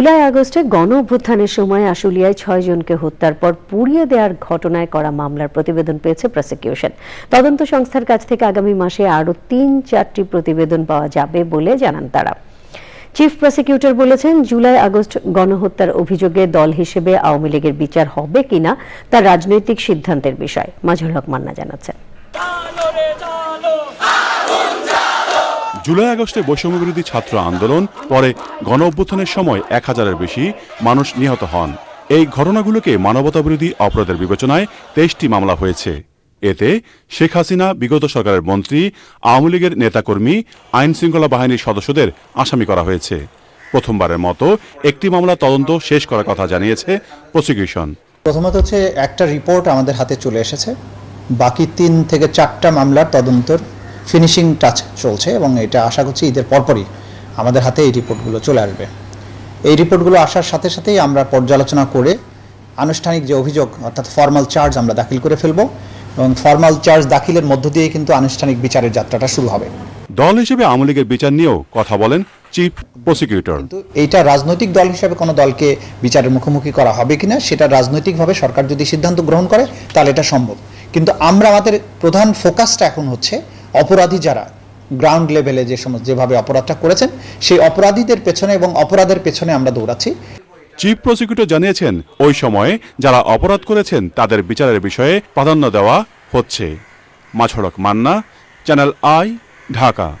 জুলাই আগস্টে গণ অভ্যুত্থানের সময় আশুলিয়ায় ছয় জনকে হত্যার পর পুড়িয়ে দেওয়ার ঘটনায় করা মামলার প্রতিবেদন পেয়েছে প্রসিকিউশন। তদন্ত সংস্থার কাছ থেকে আগামী মাসে আরও তিন চারটি প্রতিবেদন পাওয়া যাবে বলে জানান তারা। চিফ প্রসিকিউটর বলেছেন, জুলাই আগস্ট গণহত্যার অভিযোগে দল হিসেবে আওয়ামী লীগের বিচার হবে কিনা তা রাজনৈতিক সিদ্ধান্তের বিষয়। মাজহুল হক মান্না জানাচ্ছেন। জুলাই আগস্টে বৈষম্য বিরোধী ছাত্র আন্দোলন, পরে গণ অভ্যুত্থানের সময় এক হাজারের বেশি মানুষ নিহত হন। এই ঘটনাগুলোকে মানবতা বিরোধী অপরাধের বিবেচনায় তেইশটি মামলা হয়েছে। এতে শেখ হাসিনা, বিগত সরকারের মন্ত্রী, আওয়ামী লীগের নেতাকর্মী আইন শৃঙ্খলা বাহিনীর সদস্যদের আসামি করা হয়েছে। প্রথমবারের মতো একটি মামলা তদন্ত শেষ করার কথা জানিয়েছে প্রসিকিউশন। প্রথমত হচ্ছে একটা রিপোর্ট আমাদের হাতে চলে এসেছে। বাকি তিন থেকে চারটা মামলার তদন্তর ফিনিশিং টাচ চলছে এবং এটা আশা করছি ঈদের পরপরই আমাদের হাতে এই রিপোর্টগুলো চলে আসবে। এই রিপোর্টগুলো আসার সাথে সাথেই আমরা পর্যালোচনা করে আনুষ্ঠানিক যে অভিযোগ অর্থাৎ ফর্মাল চার্জ আমরা দাখিল করে ফেলব এবং ফর্মাল চার্জ দাখিলের মধ্য দিয়ে কিন্তু আনুষ্ঠানিক বিচারের যাত্রাটা শুরু হবে। দল হিসেবে আওয়ামী লীগের বিচার নিয়েও কথা বলেন চিফ প্রসিকিউটর কিন্তু এইটা রাজনৈতিক দল হিসেবে কোনো দলকে বিচারের মুখোমুখি করা হবে কিনা সেটা রাজনৈতিকভাবে সরকার যদি সিদ্ধান্ত গ্রহণ করে তাহলে এটা সম্ভব। কিন্তু আমরা আমাদের প্রধান ফোকাসটা এখন হচ্ছে অপরাধী যারা গ্রাউন্ড লেভেলে যে সমস্ত, যেভাবে অপরাধটা করেছেন, সেই অপরাধীদের পেছনে এবং অপরাধের পেছনে আমরা দৌড়াচ্ছি। চিফ প্রসিকিউটর জানিয়েছেন, ওই সময়ে যারা অপরাধ করেছেন, তাদের বিচারের বিষয়ে প্রাধান্য দেওয়া হচ্ছে। মাছড়ক মান্না চ্যানেল আই ঢাকা